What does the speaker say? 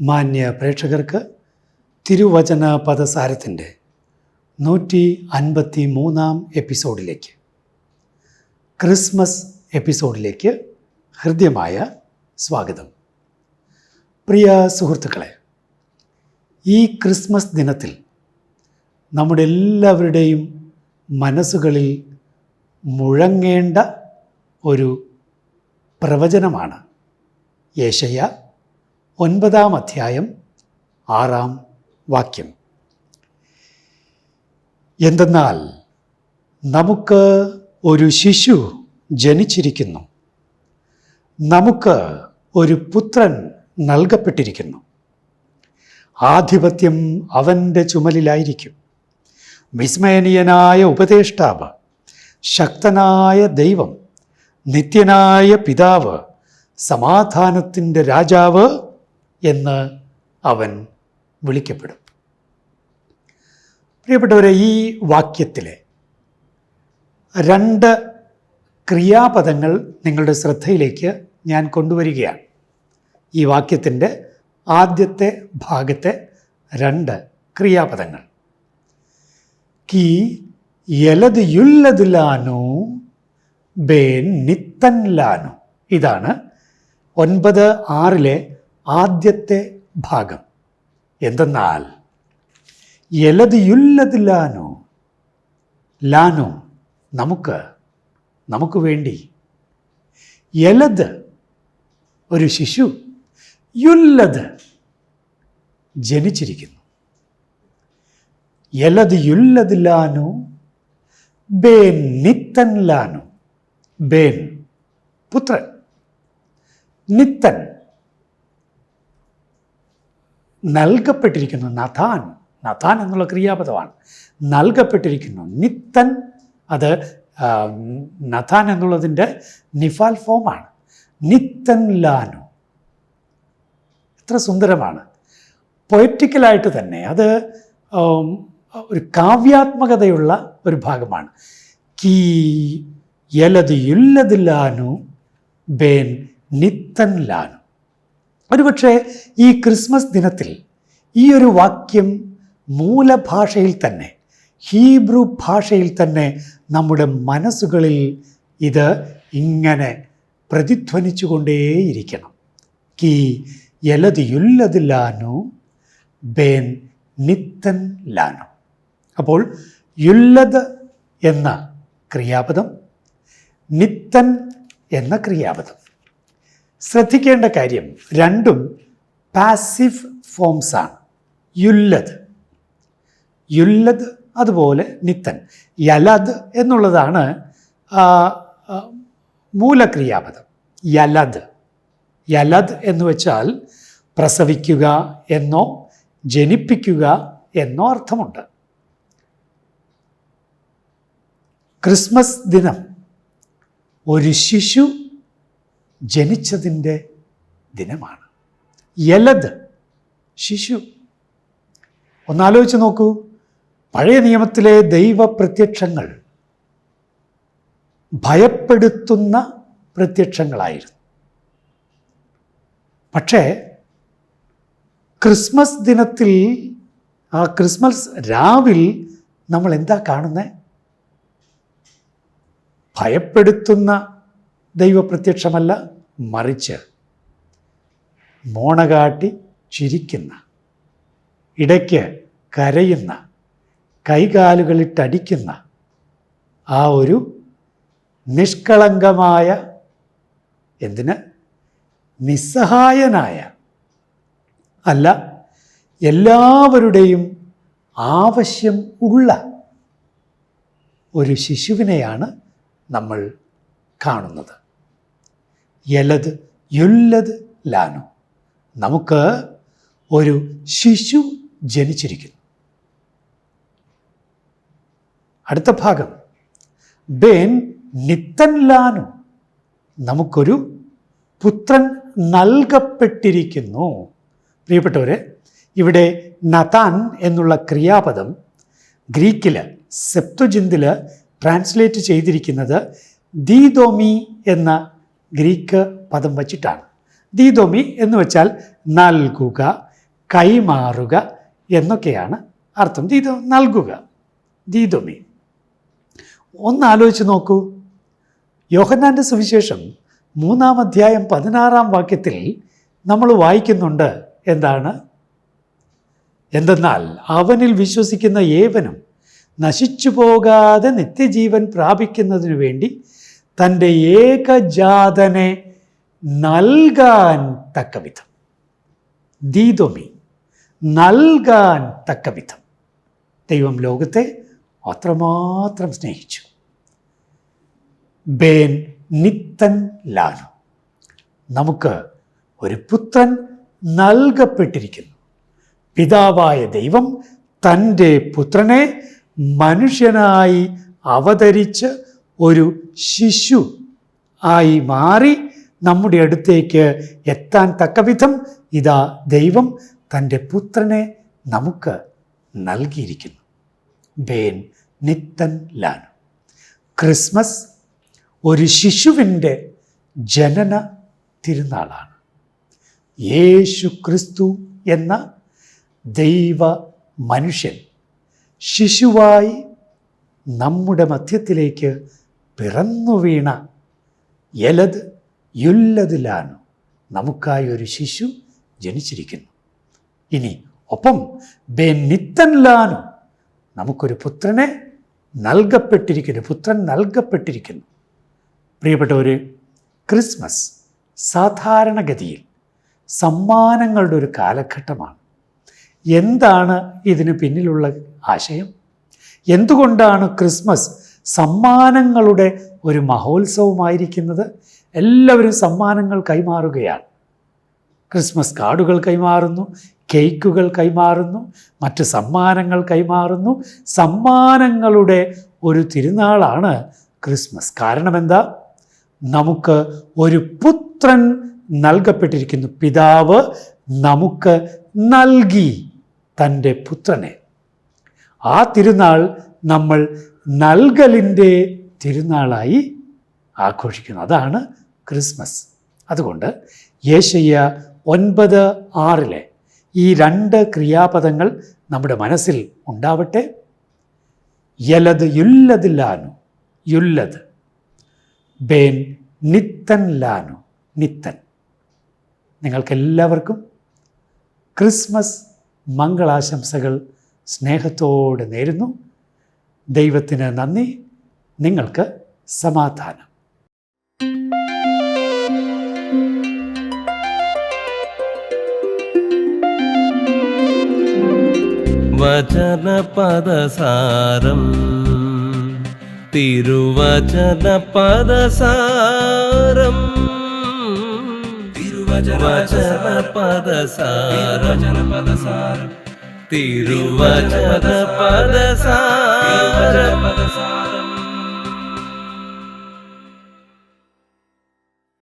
മാന്യ പ്രേക്ഷകർക്ക് തിരുവചന പദസാരത്തിന്റെ നൂറ്റി അൻപത്തി മൂന്നാം എപ്പിസോഡിലേക്ക് ക്രിസ്മസ് എപ്പിസോഡിലേക്ക് ഹൃദ്യമായ സ്വാഗതം. പ്രിയ സുഹൃത്തുക്കളെ ഈ ക്രിസ്മസ് ദിനത്തിൽ നമ്മുടെ എല്ലാവരുടെയും മനസ്സുകളിൽ മുഴങ്ങേണ്ട ഒരു പ്രവചനമാണ് യേശയ്യ ഒൻപതാം അധ്യായം ആറാം വാക്യം. എന്തെന്നാൽ നമുക്ക് ഒരു ശിശു ജനിച്ചിരിക്കുന്നു. നമുക്ക് ഒരു പുത്രൻ നൽകപ്പെട്ടിരിക്കുന്നു. ആധിപത്യം അവന്റെ ചുമലിലായിരിക്കും. വിസ്മയനീയനായ ഉപദേഷ്ടാവ് ശക്തനായ ദൈവം നിത്യനായ പിതാവ് സമാധാനത്തിന്റെ രാജാവ് എന്ന് അവൻ വിളിക്കപ്പെടും. പ്രിയപ്പെട്ടവരെ ഈ വാക്യത്തിലെ രണ്ട് ക്രിയാപദങ്ങൾ നിങ്ങളുടെ ശ്രദ്ധയിലേക്ക് ഞാൻ കൊണ്ടുവരികയാണ്. ഈ വാക്യത്തിന്റെ ആദ്യത്തെ ഭാഗത്തെ രണ്ട് ക്രിയാപദങ്ങൾ. കി യലത് യുല്ലതിലാനു ബേൻ നിത്തൻ ലാനു. ഇതാണ് ഒൻപത് ആറിലെ ആദ്യത്തെ ഭാഗം. എന്തെന്നാൽ എലത് യുല്ലത് ലാനോ. ലാനു നമുക്ക് നമുക്ക് വേണ്ടി. എലത് ഒരു ശിശു യുല്ലത് ജനിച്ചിരിക്കുന്നു. എലത് യുല്ലത് ലാനു ബേൻ നിത്തൻ ലാനോ. ബേൻ പുത്രൻ നിത്തൻ. നൽകപ്പെട്ടിരിക്കുന്നു. നഥാൻ നഥാൻ എന്നുള്ള ക്രിയാപദമാണ്. നൽകപ്പെട്ടിരിക്കുന്നു. നിത്തൻ അത് നഥാൻ എന്നുള്ളതിന്റെ നിഫാൽ ഫോമാണ്. നിത്തൻ ലാനു. എത്ര സുന്ദരമാണ്. പൊയറ്റിക്കലായിട്ട് തന്നെ അത് ഒരു കാവ്യാത്മകതയുള്ള ഒരു ഭാഗമാണ്. കീ യലത് ബേൻ നിത്തൻ ലാനു. ഒരുപക്ഷെ ഈ ക്രിസ്മസ് ദിനത്തിൽ ഈ ഒരു വാക്യം മൂലഭാഷയിൽ തന്നെ ഹീബ്രു ഭാഷയിൽ തന്നെ നമ്മുടെ മനസ്സുകളിൽ ഇത് ഇങ്ങനെ പ്രതിധ്വനിച്ചു കൊണ്ടേയിരിക്കണം കി യലത് യുല്ലത് ലാനു ബേൻ നിത്തൻ ലാനു. അപ്പോൾ യുല്ലത് എന്ന ക്രിയാപദം നിത്തൻ എന്ന ക്രിയാപദം. ശ്രദ്ധിക്കേണ്ട കാര്യം രണ്ടും പാസീവ് ഫോംസാണ് യുല്ലത് യുല്ലത് അതുപോലെ നിത്തൻ. യലദ് എന്നുള്ളതാണ് മൂലക്രിയാപദം. യലദ്. യലദ് എന്ന് വെച്ചാൽ പ്രസവിക്കുക എന്നോ ജനിപ്പിക്കുക എന്നോ അർത്ഥമുണ്ട്. ക്രിസ്മസ് ദിനം ഒരു ശിശു ജനിച്ചതിന്റെ ദിനമാണ്. യലത് ശിശു. ഒന്നാലോചിച്ച് നോക്കൂ. പഴയ നിയമത്തിലെ ദൈവപ്രത്യക്ഷങ്ങൾ ഭയപ്പെടുത്തുന്ന പ്രത്യക്ഷങ്ങളായിരുന്നു. പക്ഷേ ക്രിസ്മസ് ദിനത്തിൽ ആ ക്രിസ്മസ് രാവിൽ നമ്മൾ എന്താ കാണുന്നത് ഭയപ്പെടുത്തുന്ന ദൈവപ്രത്യക്ഷമല്ല. മറിച്ച് മോണകാട്ടി ചിരിക്കുന്ന ഇടയ്ക്ക് കരയുന്ന കൈകാലുകളിട്ടടിക്കുന്ന ആ ഒരു നിഷ്കളങ്കമായ എന്തിന്? നിസ്സഹായനായ അല്ല എല്ലാവരുടെയും ആവശ്യം ഉള്ള ഒരു ശിശുവിനെയാണ് നമ്മൾ കാണുന്നത്. യലത് യുല്ലത് ലാനു. നമുക്ക് ഒരു ശിശു ജനിച്ചിരിക്കുന്നു. അടുത്ത ഭാഗം. ബേൻ നിത്തൻ ലാനു. നമുക്കൊരു പുത്രൻ നൽകപ്പെട്ടിരിക്കുന്നു. പ്രിയപ്പെട്ടവരെ ഇവിടെ നതാൻ എന്നുള്ള ക്രിയാപദം ഗ്രീക്കിൽ സെപ്തുജിന്തിൽ ട്രാൻസ്ലേറ്റ് ചെയ്തിരിക്കുന്നത് ദീദോമി എന്ന ഗ്രീക്ക് പദം വച്ചിട്ടാണ്. ദീദോമി എന്ന് വെച്ചാൽ നൽകുക കൈമാറുക എന്നൊക്കെയാണ് അർത്ഥം. ദീദോ നൽകുക. ദീദോമി. ഒന്ന് ആലോചിച്ച് നോക്കൂ. യോഹന്നാന്റെ സുവിശേഷം മൂന്നാം അധ്യായം പതിനാറാം വാക്യത്തിൽ നമ്മൾ വായിക്കുന്നുണ്ട് എന്താണ്? എന്തെന്നാൽ അവനിൽ വിശ്വസിക്കുന്ന ഏവനും നശിച്ചു പോകാതെ നിത്യജീവൻ പ്രാപിക്കുന്നതിനു വേണ്ടി തന്റെ ഏകജാതനെ നൽകാൻ തക്കവിധം ദീതൊമി നൽകാൻ തക്കവിധം ദൈവം ലോകത്തെ അത്രമാത്രം സ്നേഹിച്ചു. ബേൻ നിത്തൻ ലാനു. നമുക്ക് ഒരു പുത്രൻ നൽകപ്പെട്ടിരിക്കുന്നു. പിതാവായ ദൈവം തന്റെ പുത്രനെ മനുഷ്യനായി അവതരിച്ച് ഒരു ശിശു ആയി മാറി നമ്മുടെ അടുത്തേക്ക് എത്താൻ തക്കവിധം ഇതാ ദൈവം തന്റെ പുത്രനെ നമുക്ക് നൽകിയിരിക്കുന്നു. ബേൻ നിത്തൻ ലാനു. ക്രിസ്മസ് ഒരു ശിശുവിന്റെ ജനന തിരുനാളാണ്. യേശു ക്രിസ്തു എന്ന ദൈവ മനുഷ്യൻ ശിശുവായി നമ്മുടെ മധ്യത്തിലേക്ക് പിറന്നു വീണ യലത് യുല്ലതിലാനു. നമുക്കായി ഒരു ശിശു ജനിച്ചിരിക്കുന്നു. ഇനി ഒപ്പം ബെന്നിത്തൻലാനു. നമുക്കൊരു പുത്രനെ നൽകപ്പെട്ടിരിക്കുന്നു പുത്രൻ നൽകപ്പെട്ടിരിക്കുന്നു. പ്രിയപ്പെട്ടവർ ക്രിസ്മസ് സാധാരണഗതിയിൽ സമ്മാനങ്ങളുടെ ഒരു കാലഘട്ടമാണ്. എന്താണ് ഇതിന് പിന്നിലുള്ള ആശയം? എന്തുകൊണ്ടാണ് ക്രിസ്മസ് സമ്മാനങ്ങളുടെ ഒരു മഹോത്സവമായിരിക്കുന്നത് എല്ലാവരും സമ്മാനങ്ങൾ കൈമാറുകയാണ്. ക്രിസ്മസ് കാർഡുകൾ കൈമാറുന്നു കേക്കുകൾ കൈമാറുന്നു മറ്റ് സമ്മാനങ്ങൾ കൈമാറുന്നു. സമ്മാനങ്ങളുടെ ഒരു തിരുനാളാണ് ക്രിസ്മസ്. കാരണം എന്താ നമുക്ക് ഒരു പുത്രൻ നൽകപ്പെട്ടിരിക്കുന്നു. പിതാവ് നമുക്ക് നൽകി തന്റെ പുത്രനെ. ആ തിരുനാൾ നമ്മൾ നൽകലിന്റെ തിരുനാളായി ആഘോഷിക്കുന്നു. അതാണ് ക്രിസ്മസ്. അതുകൊണ്ട് യേശയ്യ ഒൻപത് ആറിലെ ഈ രണ്ട് ക്രിയാപദങ്ങൾ നമ്മുടെ മനസ്സിൽ ഉണ്ടാവട്ടെ. യലത് യുല്ലത് ലാനു യുല്ലത് ബേൻ നിത്തൻ ലാനു നിത്തൻ. നിങ്ങൾക്കെല്ലാവർക്കും ക്രിസ്മസ് മംഗളാശംസകൾ സ്നേഹത്തോടെ നേരുന്നു. ദൈവത്തിന് നന്ദി. നിങ്ങൾക്ക് സമാധാനം. വചനപദസാരം. തിരുവചനപദസാരം. തിരുവചനപദസാരം. തിരുവചനപദസാരം